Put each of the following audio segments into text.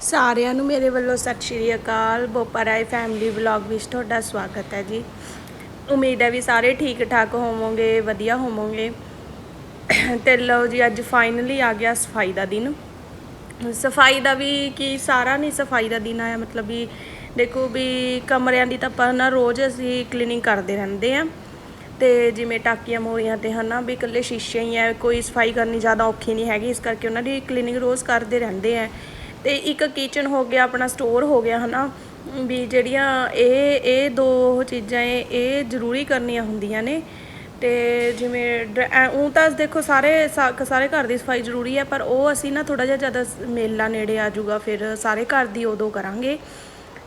ਸਾਰਿਆਂ ਨੂੰ ਮੇਰੇ ਵੱਲੋਂ ਸਤਿ ਸ਼੍ਰੀ ਅਕਾਲ। ਬੋਪਰਾਏ ਫੈਮਿਲੀ ਵਲੌਗ ਵਿੱਚ ਤੁਹਾਡਾ ਸਵਾਗਤ ਹੈ ਜੀ। ਉਮੀਦ ਹੈ ਵੀ ਸਾਰੇ ਠੀਕ ਠਾਕ ਹੋਵੋਗੇ, ਵਧੀਆ ਹੋਵੋਗੇ। ਤੇ ਲਓ ਜੀ, ਅੱਜ ਫਾਈਨਲੀ ਆ ਗਿਆ ਸਫ਼ਾਈ ਦਾ ਦਿਨ। ਸਫ਼ਾਈ ਦਾ ਵੀ ਕੀ ਸਾਰਾ ਨਹੀਂ ਸਫ਼ਾਈ ਦਾ ਦਿਨ ਆਇਆ, ਮਤਲਬ ਵੀ ਦੇਖੋ ਵੀ ਕਮਰਿਆਂ ਦੀ ਤਾਂ ਆਪਾਂ ਨਾ ਰੋਜ਼ ਅਸੀਂ ਕਲੀਨਿੰਗ ਕਰਦੇ ਰਹਿੰਦੇ ਆ ਤੇ ਜਿਵੇਂ ਟਾਕੀਆਂ ਮੋਰੀਆਂ ਤੇ ਹਨਾ ਵੀ ਇਕੱਲੇ ਸ਼ੀਸ਼ੇ ਹੀ ਆ ਕੋਈ ਸਫ਼ਾਈ ਕਰਨੀ ਜ਼ਿਆਦਾ ਔਖੀ ਨਹੀਂ ਹੈਗੀ, ਇਸ ਕਰਕੇ ਉਹਨਾਂ ਦੀ ਕਲੀਨਿੰਗ ਰੋਜ਼ ਕਰਦੇ ਰਹਿੰਦੇ ਆ ਤੇ ਇੱਕ ਕਿਚਨ ਹੋ ਗਿਆ, ਆਪਣਾ ਸਟੋਰ ਹੋ ਗਿਆ ਹਨਾ, ਵੀ ਜਿਹੜੀਆਂ ਇਹ ਇਹ ਦੋ ਚੀਜ਼ਾਂ ਇਹ ਇਹ ਜ਼ਰੂਰੀ ਕਰਨੀਆਂ ਹੁੰਦੀਆਂ ਨੇ। ਤੇ ਜਿਵੇਂ ਉਹ ਤਾਂ ਦੇਖੋ ਸਾਰੇ ਸਾ- ਸਾਰੇ ਘਰ ਦੀ ਸਫ਼ਾਈ ਜ਼ਰੂਰੀ ਹੈ, ਪਰ ਉਹ ਅਸੀਂ ਨਾ ਥੋੜਾ ਜਿਹਾ ਜ਼ਿਆਦਾ ਮੇਲਾ ਨੇੜੇ ਆ ਜਾਊਗਾ, ਫਿਰ ਸਾਰੇ ਘਰ ਦੀ ਉਦੋਂ ਕਰਾਂਗੇ।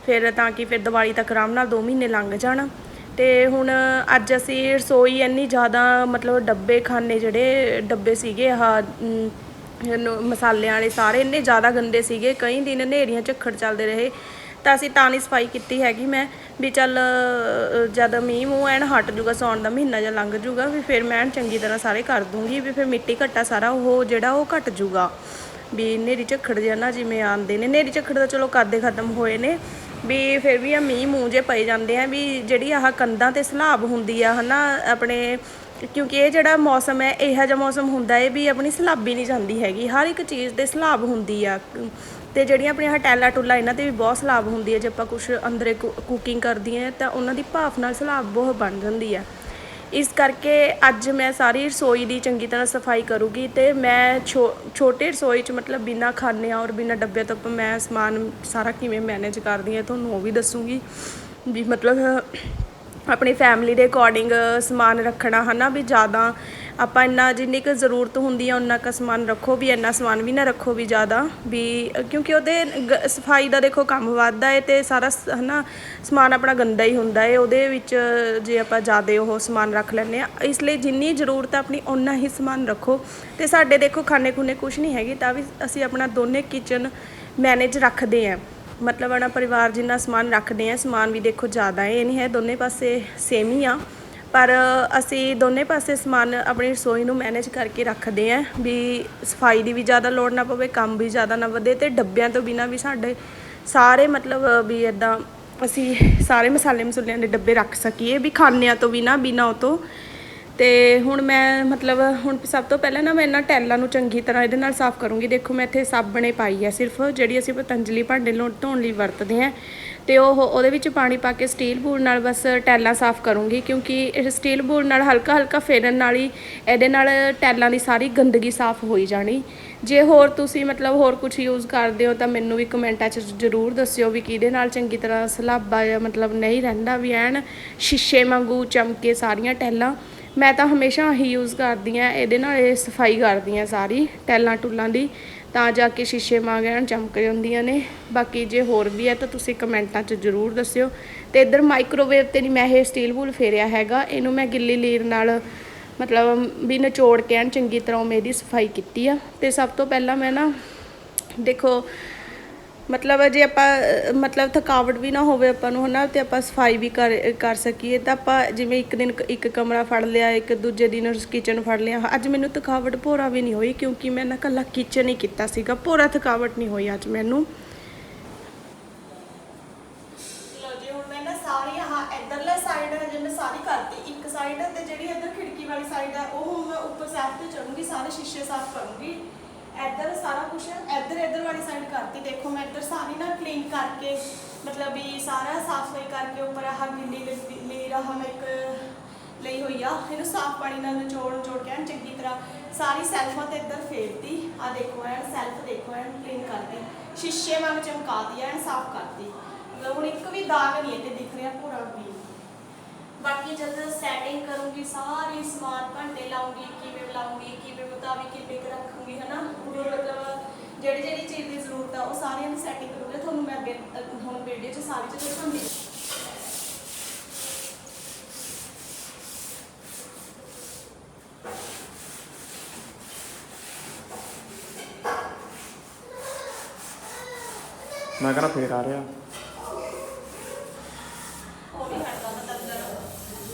ਫਿਰ ਤਾਂ ਕਿ ਫਿਰ ਦੀਵਾਲੀ ਤੱਕ ਆਰਾਮ ਨਾਲ 2 ਮਹੀਨੇ ਲੰਘ ਜਾਣ। ਤੇ ਹੁਣ ਅੱਜ ਅਸੀਂ ਰਸੋਈ ਇੰਨੀ ਜ਼ਿਆਦਾ ਮਤਲਬ ਡੱਬੇ ਖਾਨੇ ਜਿਹੜੇ ਡੱਬੇ ਸੀਗੇ, ਆਹ ਮਸਾਲਿਆਂ ਵਾਲੇ ਸਾਰੇ ਇੰਨੇ ਜ਼ਿਆਦਾ ਗੰਦੇ ਸੀਗੇ, ਕਈ ਦਿਨ ਹਨੇਰੀਆਂ ਝੱਖੜ ਚੱਲਦੇ ਰਹੇ। ਤਾਂ ਅਸੀਂ ਤਾਂ ਨਹੀਂ ਸਫ਼ਾਈ ਕੀਤੀ ਹੈਗੀ। ਮੈਂ ਵੀ ਚੱਲ ਜਦ ਮੀਂਹ ਮੂੰਹ ਐਨ ਹਟ ਜੂਗਾ, ਸੌਣ ਦਾ ਮਹੀਨਾ ਜਾਂ ਲੰਘ ਜੂਗਾ, ਵੀ ਫਿਰ ਮੈਂ ਚੰਗੀ ਤਰ੍ਹਾਂ ਸਾਰੇ ਕਰ ਦੂੰਗੀ, ਵੀ ਫਿਰ ਮਿੱਟੀ ਘੱਟਾ ਸਾਰਾ ਉਹ, ਜਿਹੜਾ ਉਹ ਘਟ ਜੂਗਾ। ਵੀ ਨੇਰੀ ਝੱਖੜ ਜਿਹਾ ਨਾ ਜਿਵੇਂ ਆਉਂਦੇ ਨੇ ਨੇਰੀ ਝੱਖੜ ਤਾਂ ਚਲੋ ਕਾਦੇ ਖਤਮ ਹੋਏ ਨੇ। ਵੀ ਫਿਰ ਵੀ ਆ ਮੀਂਹ ਮੂੰਹ ਜੇ ਪਈ ਜਾਂਦੇ ਆ, ਵੀ ਜਿਹੜੀ ਆਹ ਕੰਧਾਂ ਤੇ ਸਲਾਬ ਹੁੰਦੀ ਆ, ਹਨਾ, ਆਪਣੇ ਕਿਉਂਕਿ ਇਹ ਜਿਹੜਾ ਮੌਸਮ ਹੈ, ਇਹੋ ਜਿਹਾ ਮੌਸਮ ਹੁੰਦਾ ਹੈ ਵੀ ਆਪਣੀ ਸਲਾਬੀ ਨਹੀਂ ਜਾਂਦੀ ਹੈਗੀ। ਹਰ ਇੱਕ ਚੀਜ਼ ਤੇ ਸਲਾਬ ਹੁੰਦੀ ਆ। ਤੇ ਜਿਹੜੀਆਂ ਆਪਣੀਆਂ ਹਟੈਲਾ ਟੁੱਲਾ, ਇਹਨਾਂ ਤੇ ਵੀ ਬਹੁਤ ਸਲਾਬ ਹੁੰਦੀ ਹੈ। ਜੇ ਆਪਾਂ ਕੁਝ ਅੰਦਰੇ ਕੁਕਿੰਗ ਕਰਦੀ ਹੈ, ਤਾਂ ਉਹਨਾਂ ਦੀ ਭਾਫ ਨਾਲ ਸਲਾਬ ਬਹੁਤ ਬਣ ਜਾਂਦੀ ਹੈ ਇਸ ਕਰਕੇ ਅੱਜ ਮੈਂ ਸਾਰੀ ਰਸੋਈ ਦੀ ਚੰਗੀ ਤਰ੍ਹਾਂ ਸਫ਼ਾਈ ਕਰੂੰਗੀ ਤੇ ਮੈਂ ਛੋ- ਛੋਟੇ ਰਸੋਈ 'ਚ ਮਤਲਬ ਬਿਨਾ ਖਾਨਿਆਂ ਔਰ ਬਿਨਾ ਡੱਬੇ ਤੋਂ ਮੈਂ ਸਮਾਨ ਸਾਰਾ ਕਿਵੇਂ ਮੈਨੇਜ ਕਰਦੀ ਹਾਂ, ਤੁਹਾਨੂੰ ਉਹ ਵੀ ਦੱਸੂਗੀ। ਵੀ ਮਤਲਬ ਆਪਣੀ ਫੈਮਿਲੀ ਦੇ ਅਕੋਰਡਿੰਗ ਸਮਾਨ ਰੱਖਣਾ, ਹਨਾ ਵੀ ਜ਼ਿਆਦਾ ਆਪਾਂ ਇੰਨਾ ਜਿੰਨੀ ਕੁ ਜ਼ਰੂਰਤ ਹੁੰਦੀ ਹੈ ਉਨਾ ਕੁ ਸਮਾਨ ਰੱਖੋ ਵੀ, ਇੰਨਾ ਸਮਾਨ ਵੀ ਨਾ ਰੱਖੋ ਵੀ ਜ਼ਿਆਦਾ ਵੀ ਕਿਉਂਕਿ ਉਹਦੇ ਗ- ਸਫ਼ਾਈ ਦਾ ਦੇਖੋ ਕੰਮ ਵੱਧਦਾ ਹੈ ਤੇ ਸਾਰਾ ਸ- ਹਨਾ ਸਮਾਨ ਆਪਣਾ ਗੰਦਾ ਹੀ ਹੁੰਦਾ ਹੈ ਉਹਦੇ ਵਿੱਚ ਜੇ ਆਪਾਂ ਜ਼ਿਆਦਾ ਉਹ ਸਮਾਨ ਰੱਖ ਲੈਂਦੇ ਆ, ਇਸ ਲਈ ਜਿੰਨੀ ਜ਼ਰੂਰਤ ਹੈ ਆਪਣੀ ਉਨਾ ਹੀ ਸਮਾਨ ਰੱਖੋ। ਤੇ ਸਾਡੇ ਦੇਖੋ ਖਾਣੇ ਖੁਣੇ ਕੁਝ ਨਹੀਂ ਹੈਗੀ, ਤਾਂ ਵੀ ਅਸੀਂ ਆਪਣਾ ਦੋਨੇ ਕਿਚਨ ਮੈਨੇਜ ਰੱਖਦੇ ਆ। ਮਤਲਬ ਆਪਣਾ ਪਰਿਵਾਰ ਜਿੰਨਾ ਸਮਾਨ ਰੱਖਦੇ ਆ ਸਮਾਨ ਵੀ ਦੇਖੋ ਜ਼ਿਆਦਾ ਹੈ, ਇਹ ਨਹੀਂ ਹੈ ਦੋਨੇ ਪਾਸੇ ਸੇਮ ਹੀ ਆ। ਪਰ ਅਸੀਂ ਦੋਨੇ ਪਾਸੇ ਸਮਾਨ ਆਪਣੀ ਰਸੋਈ ਨੂੰ ਮੈਨੇਜ ਕਰਕੇ ਰੱਖਦੇ ਆ ਵੀ ਸਫ਼ਾਈ ਦੀ ਵੀ ਜ਼ਿਆਦਾ ਲੋੜ ਨਾ ਪਵੇ, ਕੰਮ ਵੀ ਜ਼ਿਆਦਾ ਨਾ ਵਧੇ ਤੇ ਡੱਬਿਆਂ ਤੋਂ ਬਿਨਾ ਵੀ ਸਾਡੇ ਸਾਰੇ ਮਤਲਬ ਵੀ ਇਦਾਂ ਅਸੀਂ ਸਾਰੇ ਮਸਾਲੇ ਮਸੂਲਿਆਂ ਦੇ ਡੱਬੇ ਰੱਖ ਸਕੀਏ ਵੀ ਖਾਨਿਆਂ ਤੋਂ ਬਿਨਾ ਬਿਨਾ ਉਹ ਤੋਂ। ਤੇ ਹੁਣ ਮੈਂ ਮਤਲਬ ਹੁਣ ਸਭ ਤੋਂ ਪਹਿਲਾਂ ਨਾ ਮੈਂ ਇਹਨਾਂ ਟੈਲਾਂ ਨੂੰ ਚੰਗੀ ਤਰ੍ਹਾਂ ਇਹਦੇ ਨਾਲ ਸਾਫ਼ ਕਰੂੰਗੀ। ਦੇਖੋ ਮੈਂ ਇੱਥੇ ਸਾਬਣੇ ਪਾਈ ਹੈ ਸਿਰਫ, ਜਿਹੜੀ ਅਸੀਂ ਪਤੰਜਲੀ ਭਾਂਡੇ ਨੂੰ ਧੋਣ ਲਈ ਵਰਤਦੇ ਹਾਂ। ਤੇ ਉਹ, ਉਹਦੇ ਵਿੱਚ ਪਾਣੀ ਪਾ ਕੇ ਸਟੀਲ ਬੂਲ ਨਾਲ ਬਸ ਟੈਲਾਂ ਸਾਫ਼ ਕਰੂੰਗੀ ਕਿਉਂਕਿ ਇਹ ਸਟੀਲ ਬੂਲ ਨਾਲ ਹਲਕਾ ਹਲਕਾ ਫੇਰਨ ਨਾਲ ਹੀ ਇਹਦੇ ਨਾਲ ਟੈਲਾਂ ਦੀ ਸਾਰੀ ਗੰਦਗੀ ਸਾਫ਼ ਹੋਈ ਜਾਣੀ। ਜੇ ਹੋਰ ਤੁਸੀਂ ਮਤਲਬ ਹੋਰ ਕੁਝ ਯੂਜ਼ ਕਰਦੇ ਹੋ ਤਾਂ ਮੈਨੂੰ ਵੀ ਕਮੈਂਟਾਂ 'ਚ ਜ਼ਰੂਰ ਦੱਸਿਓ ਵੀ ਕਿਹਦੇ ਨਾਲ ਚੰਗੀ ਤਰ੍ਹਾਂ ਸਲਾਬਾ ਜਾਂ ਮਤਲਬ ਨਹੀਂ ਰਹਿੰਦਾ ਵੀ ਐਨ ਸ਼ੀਸ਼ੇ ਵਾਂਗੂ ਚਮਕੇ ਸਾਰੀਆਂ ਟੈਲਾਂ। ਮੈਂ ਤਾਂ ਹਮੇਸ਼ਾ ਹੀ ਯੂਜ਼ ਕਰਦੀ ਆ ਇਹਦੇ ਨਾਲ ਇਹ ਸਫ਼ਾਈ ਕਰਦੀ ਆ ਸਾਰੀ, ਟੈਲਾਂ ਟੁੱਲਾਂ ਦੀ, ਤਾਂ ਜਾ ਕੇ ਸ਼ੀਸ਼ੇ ਵਾਂਗ ਐਨ ਚਮਕ ਜਾਂਦੀਆਂ ਨੇ। ਬਾਕੀ ਜੇ ਹੋਰ ਵੀ ਹੈ ਤਾਂ ਤੁਸੀਂ ਕਮੈਂਟਾਂ 'ਚ ਜ਼ਰੂਰ ਦੱਸਿਓ। ਤੇ ਇੱਧਰ ਮਾਈਕ੍ਰੋਵੇਵ ਤੇ ਨਹੀਂ ਮੈਂ ਇਹ ਸਟੀਲ ਬੂਲ ਫੇਰਿਆ ਹੈਗਾ, ਇਹਨੂੰ ਮੈਂ ਗਿੱਲੀ ਲੀਰ ਨਾਲ ਮਤਲਬ ਵੀ ਨਿਚੋੜ ਕੇ ਐਨ ਚੰਗੀ ਤਰ੍ਹਾਂ ਮੈਂ ਇਹਦੀ ਸਫ਼ਾਈ ਕੀਤੀ ਆ। ਤੇ ਸਭ ਤੋਂ ਪਹਿਲਾਂ ਮੈਂ ਨਾ ਦੇਖੋ ਮਤਲਬ ਜੇ ਆਪਾਂ, ਮਤਲਬ ਥਕਾਵਟ ਵੀ ਨਾ ਹੋਵੇ ਆਪਾਂ ਨੂੰ, ਹਨਾ, ਤੇ ਆਪਾਂ ਸਫ਼ਾਈ ਵੀ ਕਰ ਕਰ ਸਕੀਏ, ਤਾਂ ਆਪਾਂ ਜਿਵੇਂ ਇੱਕ ਦਿਨ ਇੱਕ ਕਮਰਾ ਫੜ ਲਿਆ, ਇੱਕ ਦੂਜੇ ਦਿਨ ਕਿਚਨ ਫੜ ਲਿਆ ਅੱਜ ਮੈਨੂੰ ਥਕਾਵਟ ਭੋਰਾ ਵੀ ਨਹੀਂ ਹੋਈ, ਕਿਉਂਕਿ ਮੈਂ ਨਾ ਕੱਲਾ ਕਿਚਨ ਹੀ ਕੀਤਾ ਸੀਗਾ, ਭੋਰਾ ਥਕਾਵਟ ਨਹੀਂ ਹੋਈ ਅੱਜ ਮੈਨੂੰ ਲੋ ਜੀ ਹੁਣ ਮੈਂ ਨਾ ਸਾਰੀ ਆਹ ਇਧਰਲੇ ਸਾਈਡ ਹਜੇ ਮੈਂ ਸਾਰੀ ਕਰਤੀ ਇੱਕ ਸਾਈਡ ਤੇ ਜਿਹੜੀ ਇਧਰ ਖਿੜਕੀ ਵਾਲੀ ਸਾਈਡ ਆ ਉਹ ਹੁਣ ਮੈਂ ਉੱਪਰ ਸਾਈਡ ਤੇ ਚੜੂੰਗੀ ਸਾਰੇ ਸ਼ੀਸ਼ੇ ਸਾਫ਼ ਕਰੂੰਗੀ ਇੱਧਰ ਸਾਰਾ ਕੁਝ ਇੱਧਰ ਇੱਧਰ ਵਾਲੀ ਸਾਈਡ ਕਰਤੀ। ਦੇਖੋ, ਮੈਂ ਇੱਧਰ ਸਾਰੀ ਨਾ ਕਲੀਨ ਕਰਕੇ, ਮਤਲਬ ਵੀ ਸਾਰਾ ਸਾਫ਼ ਸਫ਼ਾਈ ਕਰਕੇ ਉੱਪਰ ਆਹ ਗਿੱਲੀ ਲਈ ਰਹਾ ਮੈਂ ਇੱਕ ਲਈ ਹੋਈ ਆ। ਇਹਨੂੰ ਸਾਫ਼ ਪਾਣੀ ਨਾਲ ਨਿਚੋੜ ਨਿਚੋੜ ਕੇ ਐਨ ਚੰਗੀ ਤਰ੍ਹਾਂ ਸਾਰੀ ਸੈਲਫਾਂ ਤੇ ਇੱਧਰ ਫੇਰਤੀ। ਆ ਦੇਖੋ, ਐਨ ਸੈਲਫ ਦੇਖੋ, ਐਨ ਕਲੀਨ ਕਰਤੀ। ਸ਼ੀਸ਼ੇ ਵਾਂਗ ਚਮਕਾਤੀ ਐਨ ਸਾਫ਼ ਕਰਤੀ। ਮਤਲਬ ਹੁਣ ਇੱਕ ਵੀ ਦਾਗ ਨਹੀਂ ਇੱਥੇ ਦਿਖ ਰਿਹਾ ਪੂਰਾ ਵੀ। ਬਾਕੀ ਜਦ ਸੈਟਿੰਗ ਕਰੂੰਗੀ, ਸਾਰੀ ਸਮਾਨ ਭਾਂਡੇ ਲਾਉਂਗੀ, ਕਿਵੇਂ ਲਾਉਂਗੀ, ਕਿਵੇਂ ਮੁਤਾਬਿਕ ਕਿਵੇਂ ਰੱਖੂੰਗੀ, ਹਨਾ? ਪੂਰਾ ਮਤਲਬ ਜਿਹੜੀ ਜਿਹੜੀ ਚੀਜ਼ ਦੀ ਜ਼ਰੂਰਤ ਆ, ਉਹ ਸਾਰਿਆਂ ਦੀ ਸੈਟਿੰਗ ਕਰੂੰਗੀ। ਤੁਹਾਨੂੰ ਮੈਂ ਅੱਗੇ, ਹੁਣ ਵੀਡੀਓ 'ਚ ਸਾਰੀ ਚੀਜ਼ਾਂ ਦਿਖਾਉਂਗੀ ਮੈਂ ਕਹਿੰਦਾ ਫੇਰ ਆ ਰਿਹਾ।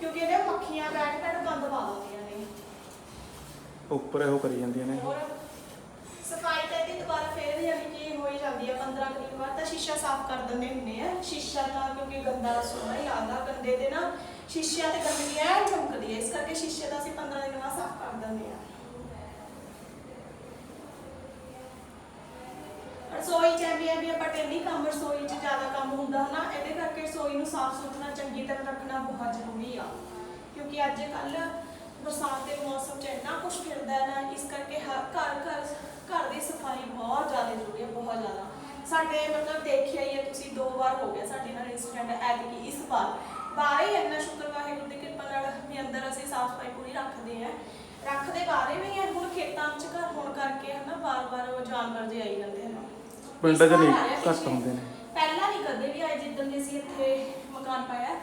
ਕਿਉਂਕਿ ਇਹਦੇ ਮੱਖੀਆਂ ਬੈਠ ਬੈਠ ਗੰਦ ਪਾ ਦਿੰਦੀਆਂ ਨੇ। ਉੱਪਰ ਇਹੋ ਕਰੀ ਜਾਂਦੀਆਂ ਨੇ। ਹੋਰ ਸਫ਼ਾਈ ਤਾਂ ਇਹਦੀ ਦੁਬਾਰਾ ਫੇਰ ਯਾਨੀ ਕਿ ਹੋ ਹੀ ਜਾਂਦੀ ਹੈ 15 ਕੁ ਦਿਨ ਬਾਅਦ ਤਾਂ ਸ਼ੀਸ਼ਾ ਸਾਫ਼ ਕਰ ਦਿੰਦੇ ਹੁੰਦੇ ਆ। ਸ਼ੀਸ਼ਾ ਤਾਂ ਕਿਉਂਕਿ ਗੰਦਾ ਸੋਹਣਾ ਹੀ ਲੱਗਦਾ ਗੰਦੇ ਦੇ ਨਾ ਸ਼ੀਸ਼ਿਆਂ ਤੇ ਗੰਦਗੀ ਐ ਚਮਕਦੀ ਹੈ ਇਸ ਕਰਕੇ ਸ਼ੀਸ਼ੇ ਦਾ ਅਸੀਂ 15 ਦਿਨ ਬਾਅਦ ਸਾਫ਼ ਕਰ ਦਿੰਦੇ ਆ। ਰਸੋਈ ਚ ਐਵੇਂ ਐਵੇਂ ਆਪਾਂ ਡੇਲੀ ਕੰਮ, ਰਸੋਈ ਚ ਜ਼ਿਆਦਾ ਕੰਮ ਹੁੰਦਾ ਹਨਾ, ਇਹਦੇ ਕਰਕੇ ਰਸੋਈ ਨੂੰ ਸਾਫ਼ ਸੁਥਰਾ, ਚੰਗੀ ਤਰ੍ਹਾਂ ਰੱਖਣਾ ਬਹੁਤ ਜ਼ਰੂਰੀ ਆ। ਕਿਉਂਕਿ ਅੱਜ ਕੱਲ ਬਰਸਾਤ ਦੇ ਮੌਸਮ ਚ ਇੰਨਾ ਕੁਝ ਫਿਰਦਾ ਹੈ ਨਾ, ਇਸ ਕਰਕੇ ਹਰ ਘਰ ਘਰ ਘਰ ਦੀ ਸਫ਼ਾਈ ਬਹੁਤ ਜ਼ਿਆਦਾ ਜ਼ਰੂਰੀ ਹੈ ਬਹੁਤ ਜ਼ਿਆਦਾ। ਸਾਡੇ ਮਤਲਬ ਦੇਖਿਆ ਹੀ ਹੈ ਤੁਸੀਂ, ਦੋ ਵਾਰ ਹੋ ਗਿਆ ਸਾਡੇ ਨਾਲ ਇੰਸੀਡੈਂਟ ਐਤਕੀ ਇਸ ਵਾਰ। ਬਾਹਰ ਹੀ ਇੰਨਾ ਸ਼ੁਕਰ, ਵਾਹਿਗੁਰੂ ਦੀ ਕਿਰਪਾ ਨਾਲ ਵੀ ਅੰਦਰ ਅਸੀਂ ਸਾਫ਼ ਸਫ਼ਾਈ ਪੂਰੀ ਰੱਖਦੇ ਆ ਰੱਖਦੇ ਬਾਰੇ ਵੀ ਹੈ ਹੁਣ ਖੇਤਾਂ 'ਚ ਘਰ ਹੋਣ ਕਰਕੇ ਹਨਾ ਬਾਰ-ਬਾਰ ਉਹ ਜਾਨਵਰ ਜੇ ਆਈ ਜਾਂਦੇ ਹਨ ਪਿੰਡ 'ਚ ਨਹੀਂ, ਘੱਟ। ਹੁੰਦੇ ਨੇ। ਪਹਿਲਾਂ ਨਹੀਂ ਕਦੇ ਵੀ ਆਏ ਜਿੱਦਣ ਦੇ ਅਸੀਂ ਇੱਥੇ ਮਕਾਨ ਪਾਇਆ।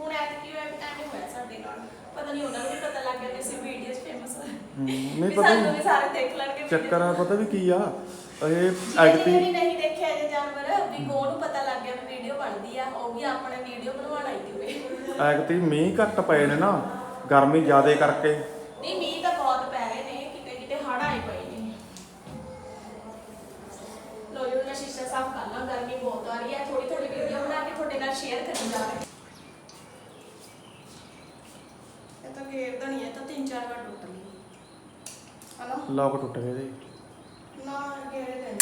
ਹੁਣ ਐਤਕੀ ਐਵੇਂ ਐਵੇਂ ਹੋਇਆ ਸਾਡੇ ਨਾਲ। ਪਤਾ ਨਹੀਂ ਉਹਨਾਂ ਨੂੰ ਵੀ ਪਤਾ ਲੱਗ ਗਿਆ ਵੀ ਅਸੀਂ ਵੀਡੀਓ 'ਚ ਫੇਮਸ ਹਮ, ਨਹੀਂ ਪਤਾ ਸਾਨੂੰ ਵੀ ਨਹੀਂ ਸਾਰੇ ਦੇਖ ਲੈਣਗੇ ਚੱਕਰ ਆ ਪਤਾ ਵੀ ਕੀ ਆ? ਇਹ ਐਗਤੀ ਨਹੀਂ ਦੇਖਿਆ ਇਹ ਜਾਨਵਰ ਵੀ ਕੋ ਨੂੰ ਪਤਾ ਲੱਗ ਗਿਆ ਵੀ ਵੀਡੀਓ ਬਣਦੀ ਆ ਉਹ ਵੀ ਆਪਣੇ ਵੀਡੀਓ ਬਣਵਾਉਣ ਆਈ ਹੋਵੇ। ਐਗਤੀ ਮੀਂਹ ਘੱਟ ਪਏ ਨੇ ਨਾ ਗਰਮੀ ਜ਼ਿਆਦੇ ਕਰਕੇ। ਨਹੀਂ ਮੀਂਹ ਤਾਂ ਬਹੁਤ ਪੈ ਰਹੇ ਨੇ ਕਿਤੇ ਕਿਤੇ ਹੜ੍ਹ ਆਏ ਪਏ ਨੇ ਲੋ ਜੀ ਉਹਦਾ ਸ਼ੀਸ਼ਾ ਸਾਫ਼ ਕਰਨਾ ਗਰਮੀ ਬਹੁਤ ਆ ਰਹੀ ਹੈ ਥੋੜੀ ਥੋੜੀ ਵੀਡੀਓ ਬਣਾ ਕੇ ਤੁਹਾਡੇ ਨਾਲ ਸ਼ੇਅਰ ਕਰੀ ਜਾ ਰਹੇ ਹੈ ਤਾਂ ਤਿੰਨ ਚਾਰ ਵਾਰ ਟੁੱਟ ਗਈ ਹਨਾ? ਲੋਕ ਟੁੱਟ ਗਏ ਜੀ ਨਾ ਗੇੜੇ ਦੇ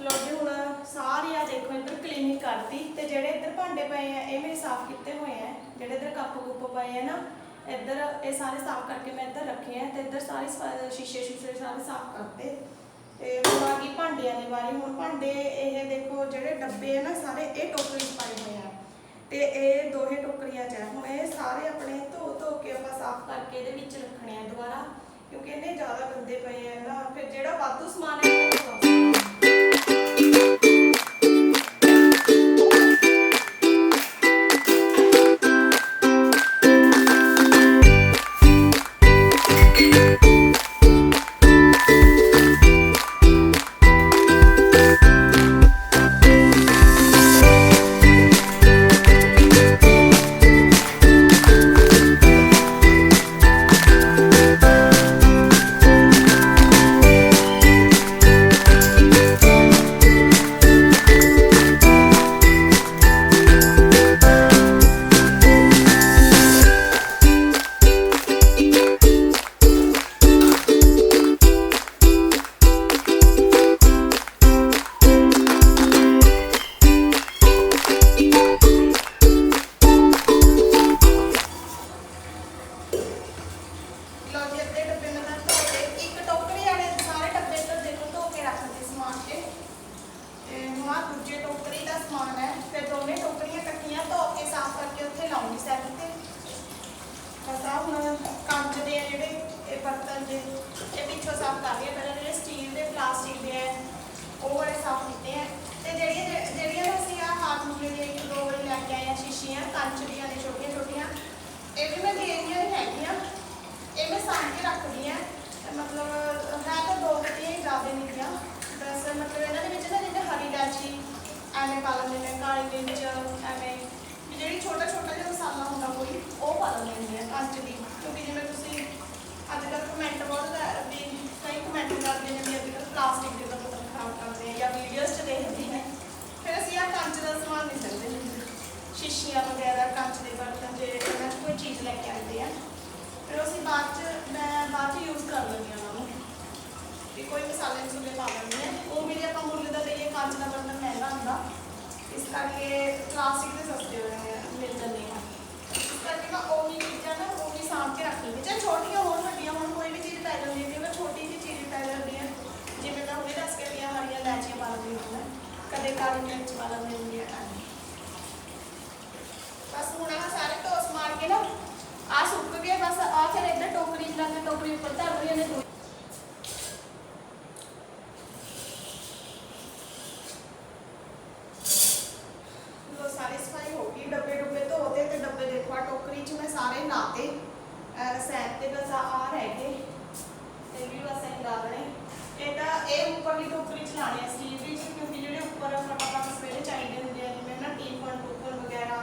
ਲੋ ਜੀ ਹੁਣ ਸਾਰੀ ਆ ਦੇਖੋ ਇੱਧਰ ਕਲੀਨਿੰਗ ਕਰਤੀ ਤੇ ਜਿਹੜੇ ਇੱਧਰ ਭਾਂਡੇ ਪਏ ਆ ਇਹ ਮੇਰੇ ਸਾਫ਼ ਕੀਤੇ ਹੋਏ ਆ। ਜਿਹੜੇ ਇੱਧਰ ਕੱਪ ਕੁੱਪ ਪਏ ਆ ਨਾ ਇੱਧਰ ਇਹ ਸਾਰੇ ਸਾਫ਼ ਕਰਕੇ ਮੈਂ ਇੱਧਰ ਰੱਖੇ ਆ ਤੇ ਇੱਧਰ ਸਾਰੇ ਸ਼ੀਸ਼ੇ ਸ਼ੀਸ਼ੇ ਸਾਰੇ ਸਾਫ਼ ਕਰਤੇ। ਤੇ ਹੁਣ ਆ ਗਈ ਭਾਂਡਿਆਂ ਦੀ ਵਾਰੀ। ਹੁਣ ਭਾਂਡੇ ਇਹ ਦੇਖੋ ਜਿਹੜੇ ਡੱਬੇ ਆ ਨਾ, ਸਾਰੇ ਇਹ ਟੋਕਰੀ 'ਚ ਪਾਏ ਹੋਏ ਆ। ਤੇ ਇਹ ਦੋਹੇ ਟੋਕਰੀਆਂ 'ਚ ਆ। ਹੁਣ ਇਹ ਸਾਰੇ ਆਪਣੇ ਧੋ ਧੋ ਕੇ ਆਪਾਂ ਸਾਫ਼ ਕਰਕੇ ਇਹਦੇ ਵਿੱਚ ਰੱਖਣੇ ਆ ਦੁਬਾਰਾ, ਕਿਉਂਕਿ ਇਹਨੇ ਜ਼ਿਆਦਾ ਗੰਦੇ ਪਏ ਆ ਨਾ। ਫਿਰ ਜਿਹੜਾ ਵਾਧੂ ਸਮਾਨ ਹੈ, ਉਹ ਸ਼ੀਸ਼ੀਆਂ ਨੇ ਛੋਟੀਆਂ ਛੋਟੀਆਂ। ਇਹ ਵੀ ਮੈਂ ਦੇਣੀਆਂ ਹੀ ਹੈਗੀਆਂ। ਇਹ ਮੈਂ ਸਾਂਭ ਕੇ ਰੱਖਦੀ ਆ। ਮਤਲਬ ਹੈ ਤਾਂ ਦੋ ਗੱਡੀਆਂ ਹੀ ਜ਼ਿਆਦਾ ਨਹੀਂ ਗਿਆ ਬਸ ਮਤਲਬ ਇਹਨਾਂ ਦੇ ਵਿੱਚ ਨਾ ਜਿਵੇਂ ਹਰੀ ਇਲਾਚੀ ਐਵੇਂ ਪਾ ਲੈਂਦੇ ਨੇ, ਕਾਲੀ ਮਿਰਚ, ਐਵੇਂ। ਜਿਹੜੀ ਛੋਟਾ ਛੋਟਾ ਜਿਹਾ ਮਸਾਲਾ ਹੁੰਦਾ ਕੋਈ, ਉਹ ਪਾ ਲੈਂਦੇ ਨੇ ਕੰਚ ਦੀ ਕਿਉਂਕਿ ਜਿਵੇਂ ਤੁਸੀਂ ਅੱਜ ਕੱਲ੍ਹ ਕਮੈਂਟ ਬਹੁਤ ਵੀ ਕਈ ਕਮੈਂਟ ਕਰਦੇ ਨੇ ਵੀ ਅੱਜ ਕੱਲ੍ਹ ਪਲਾਸਟਿਕ ਦੇ ਬਰਤਨ ਖਰਾਬ ਕਰਦੇ ਆ ਜਾਂ ਵੀਡੀਓਜ਼ 'ਚ ਦੇਖਦੇ ਨੇ ਫਿਰ ਅਸੀਂ ਆਹ ਕੰਚ ਦਾ ਸਮਾਨ ਨਹੀਂ ਸਕਦੇ ਸ਼ੀਸ਼ੀਆਂ ਵਗੈਰਾ ਕੰਚ ਦੇ ਬਰਤਨ ਜੇ ਇਹਨਾਂ 'ਚ ਕੋਈ ਚੀਜ਼ ਲੈ ਕੇ ਆਉਂਦੇ ਆ ਫਿਰ ਅਸੀਂ ਬਾਅਦ ਚ ਮੈਂ ਬਾਅਦ ਚ ਯੂਜ਼ ਕਰ ਲੈਂਦੀ ਹਾਂ ਉਹਨਾਂ ਨੂੰ ਵੀ ਕੋਈ ਮਸਾਲੇ ਮਸੂਲੇ ਪਾ ਲੈਂਦੇ ਹਾਂ। ਉਹ ਮੇਰੇ ਆਪਾਂ ਮੁੱਲ ਦਾ ਲਈਏ ਕੰਚ ਦਾ ਬਰਤਨ ਮਹਿੰਗਾ ਹੁੰਦਾ। ਇਸ ਕਰਕੇ ਪਲਾਸਟਿਕ ਦੇ ਸਸਤੇ ਮਿਲ ਜਾਂਦੇ ਆ। ਇਸ ਕਰਕੇ ਮੈਂ ਉਹ ਵੀ ਚੀਜ਼ਾਂ ਨਾ, ਉਹ ਵੀ ਸਾਂਭ ਕੇ ਰੱਖ ਲਈ ਚਾਹੇ ਛੋਟੀਆਂ ਹੋਣ, ਵੱਡੀਆਂ ਹੋਣ, ਕੋਈ ਵੀ ਚੀਜ਼ ਪੈ ਜਾਂਦੀ ਹੈ। ਮੈਂ ਛੋਟੀ ਜਿਹੀ ਚੀਜ਼ ਪੈ ਜਾਂਦੀ ਹੈ। ਜਿਵੇਂ ਮੈਂ ਹੁਣੇ ਦੱਸ ਕੇ ਪਿਆ ਹਰੀਆਂ ਇਲਾਚੀਆਂ ਪਾ ਲੈਂਦੀ ਹਾਂ। ਕਦੇ ਕਾਲੀ ਮਿਰਚ ਪਾ ਲੈਂਦੀ ਹੁੰਦੀ ਹੈ ਬਸ ਹੁਣ ਆਹ ਸਾਰੇ ਢੋਸ ਮਾਰ ਕੇ ਨਾ ਆ ਸੁੱਕ ਗਏ ਬਸ ਆ ਫਿਰ ਇੱਧਰ ਟੋਕਰੀ ਚ ਲਾ ਕੇ ਟੋਕਰੀ ਉੱਪਰ ਧਰ ਰਹੀ ਨੇ ਬਾਕੀ ਟੋਕਰੀ ਚ ਲਾਣੇ ਆ ਸਟੀਲ ਦੀ ਕਿਉਂਕਿ ਜਿਹੜੇ ਉੱਪਰ ਫਟਾਫਟ ਸਵੇਰੇ ਚਾਹੀਦੇ ਹੁੰਦੇ ਆ ਜਿਵੇਂ ਨਾ ਟੀਫਨ ਟੋਕਰ ਵਗੈਰਾ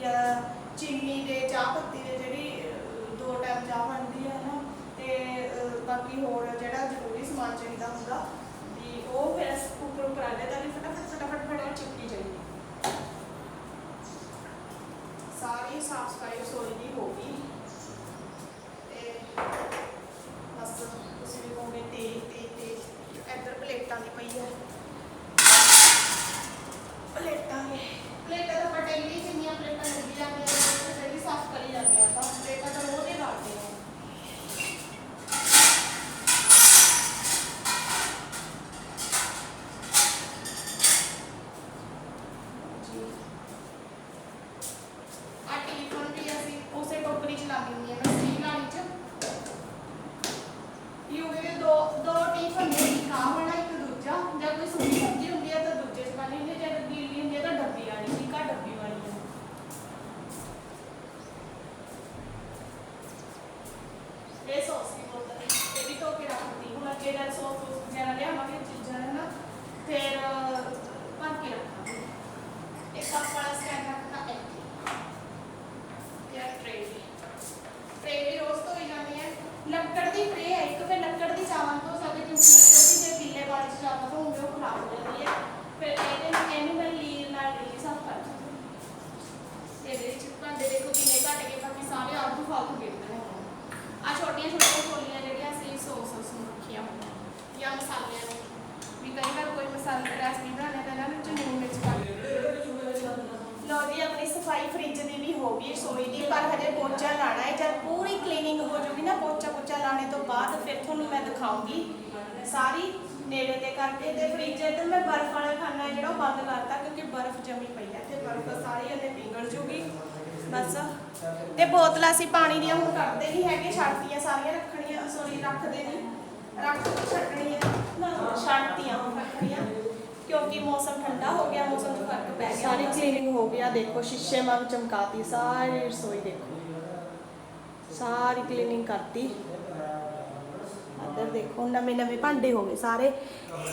ਜਾਂ ਚੀਨੀ ਦੇ ਚਾਹ ਪੱਤੀ ਦੇ ਜਿਹੜੀ ਅਹ, ਦੋ ਟਾਈਮ ਚਾਹ ਬਣਦੀ ਹੈ ਨਾ ਤੇ ਅਹ, ਬਾਕੀ ਹੋਰ ਜਿਹੜਾ ਜ਼ਰੂਰੀ ਸਮਾਨ ਚਾਹੀਦਾ ਹੁੰਦਾ, ਵੀ ਉਹ ਫਿਰ ਅਸੀਂ ਉੱਪਰ ਉੱਪਰ ਆਲੇ ਤਾਂ ਵੀ ਫਟਾਫਟ ਫਟਾਫਟ ਫਟਾਫਟ ਚਿਪਕੀ ਜਾਈਏ। ਸਾਰੀ ਸਾਫ਼ ਸਫ਼ਾਈ ਰਸੋਈ ਦੀ ਹੋ ਗਈ ਤੇ ਬਸ ਤੁਸੀਂ ਵੀ ਕਹੋਗੇ ਤੇਜ਼ ਤੇਜ਼ ਤੇਜ਼ ਇੱਧਰ ਪਲੇਟਾਂ ਦੀ ਪਈ ਹੈ ਪਲੇਟਾਂ ਨੇ ਪਲੇਟਾਂ ਤਾਂ ਆਪਾਂ ਡੇਲੀ ਜਿੰਨੀਆਂ ਪਲੇਟਾਂ ਲੱਗੀ ਜਾਂਦੀਆਂ ਨੇ ਡੇਲੀ ਸਾਫ਼ ਕਰੀ ਜਾਂਦੇ ਆ ਤਾਂ ਪਲੇਟਾਂ ਤਾਂ ਰੋਜ਼ ਹੀ ਲਾਉਂਦੇ ਆ ਜੀ ਆ ਟੀਫਨ ਵੀ ਅਸੀਂ ਉਸੇ ਟੋਕਰੀ ਚ ਲਾ ਦਿੰਦੀ ਹਾਂ ਮੈਂ ਸਟੀਲ ਵਾਲੀ ਚ ਯੂਵੀ ਦੇ ਦੋ ਦੋ ਟੀਫਨ ਨੇ ਇੱਕ ਆਹ ਵਾਲਾ ਇੱਕ ਦੂਜਾ ਜਾਂ ਕੋਈ ਸੁੱਕੀ ਸਬਜ਼ੀ ਹੁੰਦੀ ਹੈ ਤਾਂ ਦੂਜੇ ਚ ਪਾ ਲੈਂਦੇ ਜੇ ਗੀਲੀ ਹੁੰਦੀ ਹੈ ਤਾਂ ਡੱਬੀ ਵਾਲੀ ਇੱਕ ਆ ਡੱਬੀ ਵਾਲੀ ਹੈ ਇਹ ਸੌਸ ਦੀ ਬੋਤਲ ਹੈ, ਇਹ ਵੀ ਧੋ ਕੇ ਰੱਖਦੀ ਹੁਣ ਅੱਗੇ ਜਦ ਸੌਸ ਸੌਸ ਵਗੈਰਾ ਲਿਆਵਾਂਗੇ ਚੀਜ਼ਾਂ ਹੈ ਨਾ ਫਿਰ ਅਹ, ਭਰ ਕੇ ਰੱਖਾਂਗੇ ਇੱਕ ਕੱਪ ਵਾਲਾ ਸਟੈਂਡ ਰੱਖਣਾ ਇੱਥੇ ਯਾ ਟ੍ਰੇ ਵੀ ਟ੍ਰੇ ਵੀ ਰੋਜ਼ ਧੋਈ ਜਾਂਦੀ ਹੈ ਲੱਕੜ ਦੀ ਟ੍ਰੇ ਹੈ ਇੱਕ ਫਿਰ ਲੱਕੜ ਦੀ ਚਾਵਲ ਧੋ ਸਕਦੇ ਕਿਉਂਕਿ ਲੱਕੜ ਦੀ ਜੇ ਗਿੱਲੇ ਪਾਣੀ ਚ ਚਾਵਲ ਧੋਉਂਗੇ ਉਹ ਖਰਾਬ ਹੋ ਜਾਂਦੀ ਹੈ ਫਿਰ ਇਹਦੇ ਨਾਲ ਇਹਨੂੰ ਮੈਂ ਲੀਰ ਨਾਲ ਡੇਲੀ ਸਾਫ਼ ਕਰ ਦਿੰਦੀ ਹਾਂ। ਇਹਦੇ ਵਿੱਚ ਭਾਂਡੇ ਦੇਖੋ ਕਿੰਨੇ ਘੱਟ ਗਏ ਬਾਕੀ ਸਾਰੇ ਆਲਤੂ ਫਾਲਤੂ ਗਿਰਦੇ ਨੇ ਆ ਛੋਟੀਆਂ ਛੋਟੀਆਂ ਕੋਲੀਆਂ ਜਿਹੜੀਆਂ ਅਸੀਂ ਸੌਸ ਸੌਸ ਨੂੰ ਰੱਖੀਆਂ ਹੋਈਆਂ ਜਾਂ ਮਸਾਲਿਆਂ ਨੂੰ ਵੀ ਕਈ ਵਾਰ ਕੋਈ ਮਸਾਲੇ ਰੈਸਪੀ ਬਣਾਉਣੇ ਤਾਂ ਇਹਨਾਂ ਵਿੱਚ ਨੂਨ ਮਿਰਚ ਪਾ ਲੋ ਜੀ ਆਪਣੀ ਸਫ਼ਾਈ ਫ੍ਰਿਜ ਦੀ ਵੀ ਹੋ ਗਈ ਰਸੋਈ ਦੀ ਪਰ ਹਜੇ ਪੋਚਾ ਲਾਣਾ ਹੈ ਜਦ ਪੂਰੀ ਕਲੀਨਿੰਗ ਹੋ ਜੂਗੀ ਨਾ ਪੋਚਾ ਪੋਚਾ ਲਾਣੇ ਤੋਂ ਬਾਅਦ ਫਿਰ ਤੁਹਾਨੂੰ ਮੈਂ ਦਿਖਾਉਂਗੀ। ਸਾਰੀ ਨੇੜੇ ਤੇ ਕਰਕੇ ਤੇ ਫ੍ਰਿਜ ਇੱਧਰ ਮੈਂ ਬਰਫ਼ ਵਾਲਾ ਖਾਣਾ ਜਿਹੜਾ ਉਹ ਬੰਦ ਕਰਤਾ ਕਿਉਂਕਿ ਬਰਫ਼ ਜਮੀ ਪਈ ਹੈ ਤੇ ਬਰਫ਼ ਸਾਰੀ ਇਹਨੇ ਪਿਘਲ ਜੂਗੀ। ਬਸ। ਤੇ ਬੋਤਲਾਂ ਅਸੀਂ ਪਾਣੀ ਦੀਆਂ ਹੁਣ ਕੱਢਦੇ ਨਹੀਂ ਹੈਗੇ, ਛੱਡਤੀਆਂ ਸਾਰੀਆਂ ਰੱਖਣੀਆਂ ਸੋਰੀ ਰੱਖਦੇ ਨਹੀਂ। ਰੱਖ ਛੱਡਣੀਆਂ। ਛੱਡਤੀਆਂ ਹੁਣ ਰੱਖਣੀਆਂ। ਕਿਉਂਕਿ ਮੌਸਮ ਠੰਡਾ ਹੋ ਗਿਆ, ਮੌਸਮ 'ਚ ਫ਼ਰਕ ਪੈ ਗਿਆ। ਸਾਰੀ ਕਲੀਨਿੰਗ ਹੋ ਗਿਆ, ਦੇਖੋ ਸ਼ੀਸ਼ੇ ਵਾਂਗ ਚਮਕਾਤੀ ਸਾਰੀ ਰਸੋਈ ਦੇਖੋ। ਸਾਰੀ ਕਲੀਨਿੰਗ ਕਰਤੀ। ਇੱਧਰ ਦੇਖੋ, ਨਵੇਂ ਨਵੇਂ ਭਾਂਡੇ ਹੋ ਗਏ ਸਾਰੇ।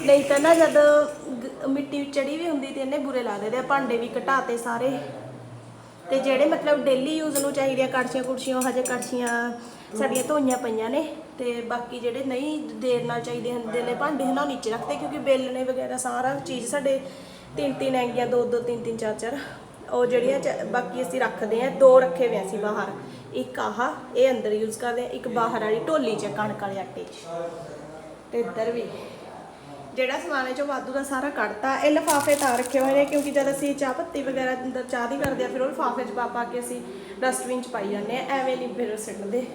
ਨਹੀਂ ਤਾਂ ਨਾ ਜਦ ਗ- ਮਿੱਟੀ ਚੜੀ ਵੀ ਹੁੰਦੀ ਤੇ ਇਹਨੇ ਬੁਰੇ ਲੱਗਦੇ ਤੇ ਭਾਂਡੇ ਵੀ ਘਟਾਤੇ ਸਾਰੇ। ਤੇ ਜਿਹੜੇ ਮਤਲਬ ਡੇਲੀ ਯੂਜ਼ ਨੂੰ ਚਾਹੀਦੀਆਂ ਕੜਛੀਆਂ ਕੁੜਛੀਆਂ, ਉਹ ਹਜੇ ਕੜਛੀਆਂ ਸਾਡੀਆਂ ਧੋਈਆਂ ਪਈਆਂ ਨੇ। ਤੇ ਬਾਕੀ ਜਿਹੜੇ ਨਹੀਂ ਦੇਰ ਨਾਲ ਚਾਹੀਦੇ ਹੁੰਦੇ ਨੇ ਭਾਂਡੇ ਹਨਾ ਉਹ ਨੀਚੇ ਰੱਖਦੇ ਕਿਉਂਕਿ ਬੇਲਣੇ ਵਗੈਰਾ ਸਾਰਾ ਚੀਜ਼ ਸਾਡੇ ਤਿੰਨ ਤਿੰਨ ਹੈਗੀਆਂ ਦੋ ਦੋ ਤਿੰਨ ਤਿੰਨ ਚਾਰ ਚਾਰ, ਉਹ ਜਿਹੜੀਆਂ ਚ- ਬਾਕੀ ਅਸੀਂ ਰੱਖਦੇ ਆ, ਦੋ ਰੱਖੇ ਹੋਏ ਅਸੀਂ ਬਾਹਰ। ਇੱਕ ਆਹ, ਇਹ ਅੰਦਰ ਯੂਜ਼ ਕਰਦੇ ਆ, ਇੱਕ ਬਾਹਰ ਵਾਲੀ ਢੋਲੀ ਚ, ਕਣਕ ਵਾਲੇ ਆਟੇ 'ਚ। ਤੇ ਇੱਧਰ ਵੀ। ਜਿਹੜਾ ਸਮਾਨ ਹੈ ਚੋਂ ਵਾਧੂ ਦਾ ਸਾਰਾ ਕੱਢਤਾ, ਇਹ ਲਿਫਾਫੇ ਤਾਂ ਰੱਖੇ ਹੋਏ ਨੇ, ਕਿਉਂਕਿ ਜਦ ਅਸੀਂ ਚਾਹ ਪੱਤੀ ਵਗੈਰਾ ਅੰਦਰ ਚਾਹ ਦੀ ਕਰਦੇ ਆ, ਫਿਰ ਉਹ ਲਿਫਾਫੇ 'ਚ ਪਾ ਪਾ ਕੇ ਅਸੀਂ ਡਸਟਬਿਨ 'ਚ ਪਾਈ ਜਾਂਦੇ ਆ, ਐਵੇਂ ਨਹੀਂ ਫਿਰ ਸਿੱਟਦੇ।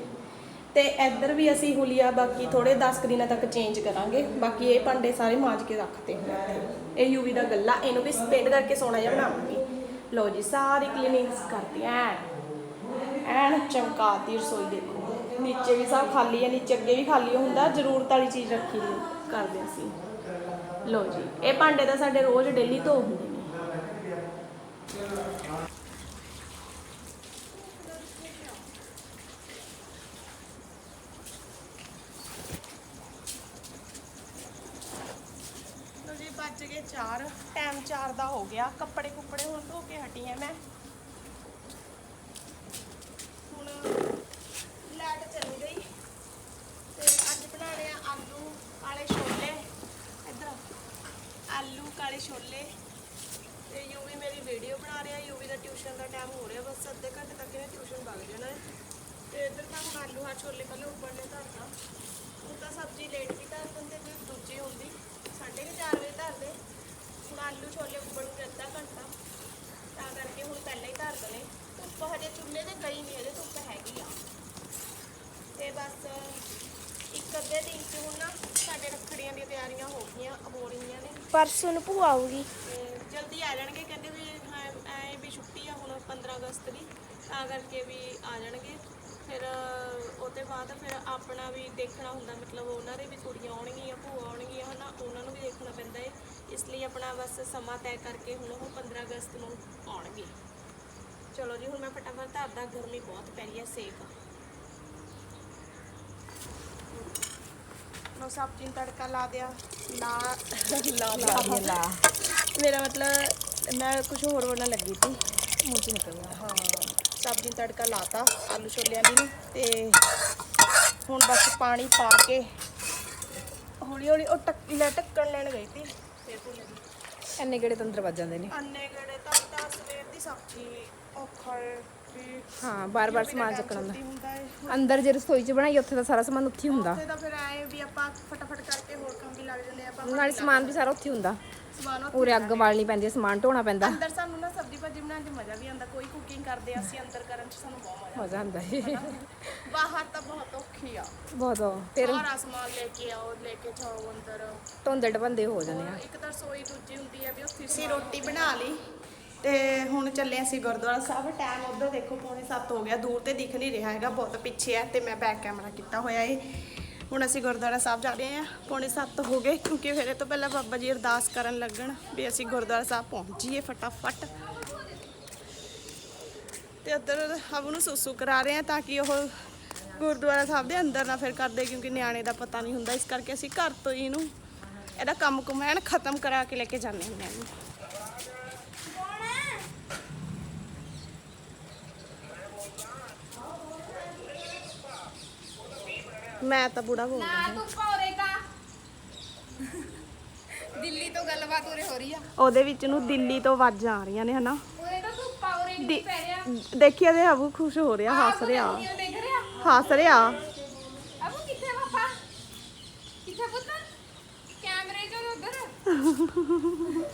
ਤੇ ਇੱਧਰ ਵੀ ਅਸੀਂ ਹੁਲੀਆ ਬਾਕੀ ਥੋੜੇ 10 ਕੁ ਦਿਨਾਂ ਤੱਕ ਚੇਂਜ ਕਰਾਂਗੇ, ਬਾਕੀ ਇਹ ਭਾਂਡੇ ਸਾਰੇ ਮਾਂਜ ਕੇ ਰੱਖਤੇ ਹੋਏ ਇਹ ਯੂਵੀ ਦਾ ਗੱਲਾ, ਇਹਨੂੰ ਵੀ ਸਪੇਂਡ ਕਰਕੇ ਸੋਨਾ ਜਿਹਾ ਬਣਾਵਾਂਗੇ। ਲਓ ਜੀ, ਸਾਰੀ ਕਲੀਨਿੰਗ ਕਰਤੀ ਐਨ ਐਨ ਚਮਕਾਤੀ ਰਸੋਈ ਦੇਖੋ। ਨੀਚੇ ਵੀ ਸਭ ਖਾਲੀ ਹੈ ਨੀਚੇ ਅੱਗੇ ਵੀ ਖਾਲੀ ਹੁੰਦਾ, ਜ਼ਰੂਰਤ ਵਾਲੀ ਚੀਜ਼ ਰੱਖੀ ਦੀ ਕਰਦੇ ਅਸੀਂ। ਲਓ ਜੀ, ਇਹ ਭਾਂਡੇ ਤਾਂ ਸਾਡੇ ਰੋਜ਼ ਡੇਲੀ ਧੋ ਹੁੰਦੇ ਨੇ। ਲਓ ਜੀ ਵੱਜ ਗਏ 4 ਟਾਈਮ 4 ਦਾ ਹੋ ਗਿਆ। ਕੱਪੜੇ ਕੁੱਪੜੇ ਹੁਣ ਧੋ ਕੇ ਹਟੀ ਆ ਮੈਂ ਹੁਣ ਲਾਈਟ ਚਲੀ ਗਈ ਤੇ ਅੱਜ ਬਣਾਣੇ ਆ ਆਲੂ ਕਾਲੇ ਛੋਲੇ ਇੱਧਰ ਆਲੂ ਕਾਲੇ ਛੋਲੇ ਤੇ ਯੂਵੀ ਮੇਰੀ ਵੀਡੀਓ ਬਣਾ ਰਿਹਾ ਯੂਵੀ ਦਾ ਟਿਊਸ਼ਨ ਦਾ ਟਾਈਮ ਹੋ ਰਿਹਾ ਬਸ ਅੱਧੇ ਘੰਟੇ ਤੱਕ ਇਹਨੇ ਟਿਊਸ਼ਨ ਵਗ ਜਾਣਾ ਹੈ ਤੇ ਇੱਧਰ ਤਾਂ ਹੁਣ ਆਲੂ ਆ ਛੋਲੇ ਪਹਿਲਾਂ ਉੱਬਲਨੇ ਧਰਦਾ ਹੁਣ ਤਾਂ ਸਬਜ਼ੀ ਲੇਟ ਵੀ ਧਰ ਦਿੰਦੇ ਜੇ ਦੂਜੀ ਹੁੰਦੀ ਸਾਢੇ ਕੁ ਚਾਰ ਵਜੇ ਧਰਦੇ ਹੁਣ ਆਲੂ ਛੋਲੇ ਉੱਬਲ ਨੂੰ ਅੱਧਾ ਘੰਟਾ। ਤਾਂ ਕਰਕੇ ਹੁਣ ਪਹਿਲਾਂ ਹੀ ਧਰ ਦਨੇ ਧੁੱਪ ਹਜੇ ਚੁੱਲ੍ਹੇ ਤੇ ਗਈ ਨਹੀਂ ਹਜੇ ਧੁੱਪ ਹੈਗੀ ਆ। ਤੇ ਬਸ ਇੱਕ ਅੱਧੇ ਦਿਨ ਚ ਹੁਣ ਨਾ ਸਾਡੇ ਰੱਖੜੀਆਂ ਦੀਆਂ ਤਿਆਰੀਆਂ ਹੋ ਗਈਆਂ ਹੋ ਰਹੀਆਂ ਨੇ। ਪਰਸੋਂ ਨੂੰ ਭੂਆ ਆਊਗੀ। ਤੇ ਜਲਦੀ ਆ ਜਾਣਗੇ ਕਹਿੰਦੇ ਵੀ ਐ ਵੀ ਛੁੱਟੀ ਆ ਹੁਣ 15 ਅਗਸਤ ਦੀ ਤਾਂ ਕਰਕੇ ਵੀ ਆ ਜਾਣਗੇ। ਫਿਰ ਉਹਦੇ ਬਾਅਦ ਫਿਰ ਆਪਣਾ ਵੀ ਦੇਖਣਾ ਹੁੰਦਾ ਮਤਲਬ ਉਹਨਾਂ ਦੇ ਵੀ ਕੁੜੀਆਂ ਆਉਣਗੀਆਂ ਭੂਆ ਆਉਣਗੀਆਂ ਹਨਾ ਉਹਨਾਂ ਨੂੰ ਵੀ ਦੇਖਣਾ ਪੈਂਦਾ ਹੈ ਇਸ ਲਈ ਆਪਣਾ ਬਸ ਸਮਾਂ ਤੈਅ ਕਰਕੇ ਹੁਣ ਉਹ 15 ਅਗਸਤ ਨੂੰ ਆਉਣਗੇ। ਚਲੋ ਜੀ ਹੁਣ ਮੈਂ ਫਟਾਫਟ ਧਰਦਾ ਗਰਮੀ ਬਹੁਤ ਪੈ ਰਹੀ ਹੈ ਸੇਕ। ਚਲੋ ਸਬਜ਼ੀ ਨੂੰ ਤੜਕਾ ਲਾ ਦਿਆ। ਲਾ। ਲਾ ਲਾ ਲਾ। ਮੇਰਾ ਮਤਲਬ ਮੈਂ ਕੁਝ ਹੋਰ ਬਣਨ ਲੱਗੀ ਸੀ। ਮੂੰਹ ਚ ਨਿਕਲ ਗਿਆ। ਹਾਂ ਸਬਜ਼ੀ ਨੂੰ ਤੜਕਾ ਲਾਤਾ ਆਲੂ ਛੋਲਿਆਂ ਦੀ ਨੂੰ ਤੇ ਹੁਣ ਬਸ ਪਾਣੀ ਪਾ ਕੇ ਹੌਲੀ ਹੌਲੀ ਉਹ ਟੱਕ ਲੈ ਢੱਕਣ ਲੈਣ ਗਈ ਸੀ। ਇੰਨੇ ਕਿਹੜੇ ਤੰਤਰ ਵੱਜ ਜਾਂਦੇ ਨੇ? ਅੰਨੇ ਗੜੇ ਤਾਂ ਤਾਂ ਸਵੇਰ ਦੀ ਸਬਜ਼ੀ ਔਖਾ ਹੈ ਵੀ ਹਾਂ ਬਾਰ-ਬਾਰ ਸਮਾਨ ਚੱਕਣਾ ਦੀ ਹੁੰਦਾ ਹੈ। ਹੁੰਦਾ। ਅੰਦਰ ਜੇ ਰਸੋਈ ਚ ਬਣਾਈ ਉੱਥੇ ਤਾਂ ਸਾਰਾ ਸਮਾਨ ਉੱਥੇ ਹੀ ਹੁੰਦਾ। ਉੱਥੇ ਤਾਂ ਫਿਰ ਆਏ ਵੀ ਆਪਾਂ ਫਟਾਫਟ ਕਰਕੇ ਹੋਰ ਕੰਮ ਵੀ ਲੱਗ ਜਾਂਦੇ ਆ ਆਪਾਂ ਨਾਲੇ ਸਮਾਨ ਵੀ ਸਾਰਾ ਉੱਥੇ ਹੀ ਹੁੰਦਾ। ਸਮਾਨ ਉੱਥੇ ਉਰੇ ਅੱਗ ਬਾਲਣੀ ਪੈਂਦੀ ਹੈ ਸਮਾਨ ਢੋਣਾ ਪੈਂਦਾ। ਅੰਦਰ ਸਾਨੂੰ ਨਾ ਸਬਜ਼ੀ ਭਾਜੀ ਬਣਾਉਣ 'ਚ ਮਜ਼ਾ ਵੀ ਆਉਂਦਾ ਕੋਈ ਕੁਕਿੰਗ ਕਰਦੇ ਆ, ਅਸੀਂ ਅੰਦਰ ਕਰਨ 'ਚ ਸਾਨੂੰ ਬਹੁਤ ਮਜ਼ਾ ਮਜ਼ਾ ਆਉਂਦਾ। ਹੈ ਆਉਂਦਾ ਬਾਹਰ ਤਾਂ ਬਹੁਤ ਔਖੀ ਆ। ਬਹੁਤ ਉਹ। ਫਿਰ ਸਾਰਾ ਸਮਾਨ ਲੈ ਕੇ ਆਓ ਲੈ ਕੇ ਜਾਓ ਅੰਦਰ। ਧੁੰਦੇ ਢਬੰਦੇ ਹੋ ਜਾਂਦੇ ਆ। ਇੱਕ ਤਾਂ ਰਸੋਈ ਦੂਜੀ ਹੁੰਦੀ ਹੈ ਵੀ ਉੱਥੇ ਅਸੀਂ ਰੋਟੀ ਬਣਾ ਲਈ। ਤੇ ਹੁਣ ਚੱਲੇ ਅਸੀਂ ਗੁਰਦੁਆਰਾ ਸਾਹਿਬ ਟਾਈਮ ਉਧਰ ਦੇਖੋ ਪੌਣੇ 7 ਹੋ ਗਿਆ ਦੂਰ ਤੇ ਦਿਖ ਨਹੀਂ ਰਿਹਾ ਹੈਗਾ ਬਹੁਤ ਪਿੱਛੇ ਹੈ ਤੇ ਮੈਂ ਬੈਕ ਕੈਮਰਾ ਕੀਤਾ ਹੋਇਆ ਏ। ਹੁਣ ਅਸੀਂ ਗੁਰਦੁਆਰਾ ਸਾਹਿਬ ਜਾ ਰਹੇ ਹਾਂ। ਪੌਣੇ 7 ਹੋ ਗਏ, ਕਿਉਂਕਿ ਫਿਰ ਇਹ ਤੋਂ ਪਹਿਲਾਂ ਬਾਬਾ ਜੀ ਅਰਦਾਸ ਕਰਨ ਲੱਗਣ ਵੀ ਅਸੀਂ ਗੁਰਦੁਆਰਾ ਸਾਹਿਬ ਪਹੁੰਚ ਜਾਈਏ ਫਟਾਫਟ। ਤੇ ਉੱਧਰ ਹਵ ਨੂੰ ਸੁਸੂ ਕਰਾ ਰਹੇ ਹਾਂ ਤਾਂ ਕਿ ਉਹ ਗੁਰਦੁਆਰਾ ਸਾਹਿਬ ਦੇ ਅੰਦਰ ਨਾ ਫਿਰ ਕਰਦੇ ਕਿਉਂਕਿ ਨਿਆਣੇ ਦਾ ਪਤਾ ਨਹੀਂ ਹੁੰਦਾ। ਇਸ ਕਰਕੇ ਅਸੀਂ ਘਰ ਤੋਂ ਹੀ ਇਹਨੂੰ, ਇਹਦਾ ਕੰਮ ਕੁਮ ਖਤਮ ਕਰਾ ਕੇ ਲੈ ਕੇ ਜਾਂਦੇ ਹੁੰਦੇ ਹਾਂ ਮੈਂ ਤਾਂ ਬੁੜਾ ਬੋਲ ਨਾ ਤੂੰ ਪੌਰੇ ਕਾ ਦਿੱਲੀ ਤੋਂ ਗੱਲਬਾਤ ਉਰੇ ਹੋ ਰਹੀ ਆ। ਉਹਦੇ ਵਿੱਚ ਨੂੰ ਦਿੱਲੀ ਤੋਂ ਆਵਾਜ਼ਾਂ ਆ ਰਹੀਆਂ ਨੇ ਹਨਾ? ਉਰੇ ਤਾਂ ਤੂੰ ਪੌਰੇ ਨਹੀਂ ਦੀ- ਪੈ ਰਿਹਾ। ਦੇਖਿਆ ਤੇ ਹਬੂ ਖੁਸ਼ ਹੋ ਰਿਹਾ ਹੱਸ ਰਿਹਾ। ਦੇਖ ਰਿਹਾ? ਹੱਸ ਰਿਹਾ। ਅਬੂ ਕਿੱਥੇ ਆ ਪਾਪਾ? ਕਿੱਥੇ ਪੁੱਤ? ਕੈਮਰੇ ਜੋ ਉਧਰ।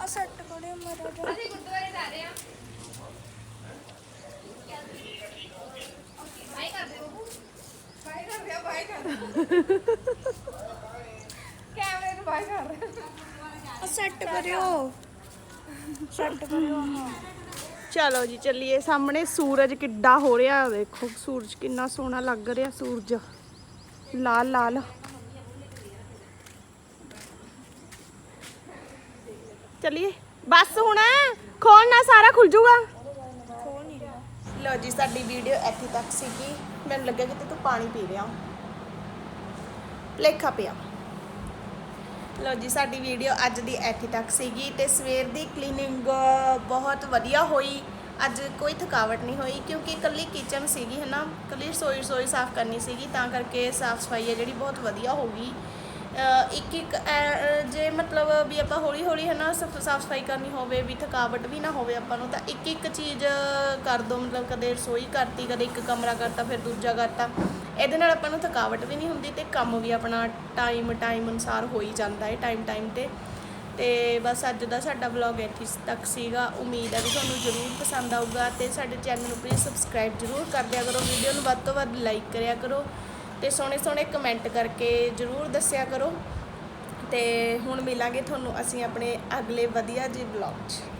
ਆ ਸੱਟ ਕੋੜੇ ਮਰਾ ਅਸੀਂ ਗੁਰਦੁਆਰੇ ਜਾ ਰਹੇ ਆ ਬਾਈ ਕਰ ਦੇ ਬੱਬੂ ਬਾਈ ਕਰ ਕੈਮਰੇ ਨੂੰ ਬਾਈ ਕਰ ਰਿਹਾ ਸੈੱਟ ਕਰਿਓ। ਸੈੱਟ ਕਰਿਓ ਚਲੋ ਜੀ ਚੱਲੀਏ। ਸਾਹਮਣੇ ਸੂਰਜ ਕਿੱਡਾ ਹੋ ਰਿਹਾ ਦੇਖੋ ਸੂਰਜ ਕਿੰਨਾ ਸੋਹਣਾ ਲੱਗ ਰਿਹਾ ਸੂਰਜ। ਲਾਲ ਲਾਲ। ਚੱਲੀਏ। ਬਸ ਹੁਣ ਖੋਲਣਾ ਸਾਰਾ ਖੁੱਲ ਜੂਗਾ ਲੋ ਜੀ ਸਾਡੀ ਵੀਡੀਓ ਇੱਥੇ ਤੱਕ ਸੀਗੀ। ਮੈਨੂੰ ਲੱਗਿਆ ਕਿ ਤੂੰ ਪਾਣੀ ਪੀ ਰਿਹਾ। ਲੇਖਾ ਪਿਆ। ਲੋ ਜੀ, ਸਾਡੀ ਵੀਡੀਓ ਅੱਜ ਦੀ ਇੱਥੇ ਤੱਕ ਸੀਗੀ ਤੇ ਸਵੇਰ ਦੀ ਕਲੀਨਿੰਗ ਬਹੁਤ ਵਧੀਆ ਹੋਈ। ਅੱਜ ਕੋਈ ਥਕਾਵਟ ਨਹੀਂ ਹੋਈ ਕਿਉਂਕਿ ਇਕੱਲੀ ਕਿਚਨ ਸੀਗੀ, ਹਨਾ? ਇਕੱਲੀ ਰਸੋਈ ਰਸੋਈ ਸਾਫ਼ ਕਰਨੀ ਸੀਗੀ, ਤਾਂ ਕਰਕੇ ਸਾਫ਼ ਸਫ਼ਾਈ ਹੈ ਜਿਹੜੀ ਬਹੁਤ ਵਧੀਆ ਹੋ ਗਈ। ਇੱਕ ਇੱਕ ਐ- ਜੇ ਮਤਲਬ ਵੀ ਆਪਾਂ ਹੌਲੀ ਹੌਲੀ ਹਨਾ ਸਾਫ਼ ਸਫ਼ਾਈ ਕਰਨੀ ਹੋਵੇ, ਵੀ ਥਕਾਵਟ ਵੀ ਨਾ ਹੋਵੇ ਆਪਾਂ ਨੂੰ, ਤਾਂ ਇੱਕ ਇੱਕ ਚੀਜ਼ ਕਰ ਦੋ। ਮਤਲਬ ਕਦੇ ਰਸੋਈ ਕਰਤੀ, ਕਦੇ ਇੱਕ ਕਮਰਾ ਕਰਤਾ, ਫਿਰ ਦੂਜਾ ਕਰਤਾ। ਇਹਦੇ ਨਾਲ ਆਪਾਂ ਨੂੰ ਥਕਾਵਟ ਵੀ ਨਹੀਂ ਹੁੰਦੀ ਤੇ ਕੰਮ ਵੀ ਆਪਣਾ ਟਾਈਮ ਟਾਈਮ ਅਨੁਸਾਰ ਹੋ ਹੀ ਜਾਂਦਾ ਹੈ ਟਾਈਮ ਟਾਈਮ ਤੇ। ਤੇ ਬਸ ਅੱਜ ਦਾ ਸਾਡਾ ਵਲੌਗ ਇੱਥੇ ਤੱਕ ਸੀਗਾ। ਉਮੀਦ ਹੈ ਵੀ ਤੁਹਾਨੂੰ ਜ਼ਰੂਰ ਪਸੰਦ ਆਊਗਾ ਤੇ ਸਾਡੇ ਚੈਨਲ ਨੂੰ ਪਲੀਜ਼ ਸਬਸਕ੍ਰਾਈਬ ਜ਼ਰੂਰ ਕਰ ਦਿਆ ਕਰੋ। ਵੀਡੀਓ ਨੂੰ ਵੱਧ ਤੋਂ ਵੱਧ ਲਾਈਕ ਕਰਿਆ ਕਰੋ ਤੇ ਸੋਹਣੇ ਸੋਹਣੇ ਕਮੈਂਟ ਕਰਕੇ ਜ਼ਰੂਰ ਦੱਸਿਆ ਕਰੋ। ਤੇ ਹੁਣ ਮਿਲਾਂਗੇ ਤੁਹਾਨੂੰ ਅਸੀਂ ਆਪਣੇ ਅਗਲੇ ਵਧੀਆ ਜੀ ਵਲੌਗ 'ਚ।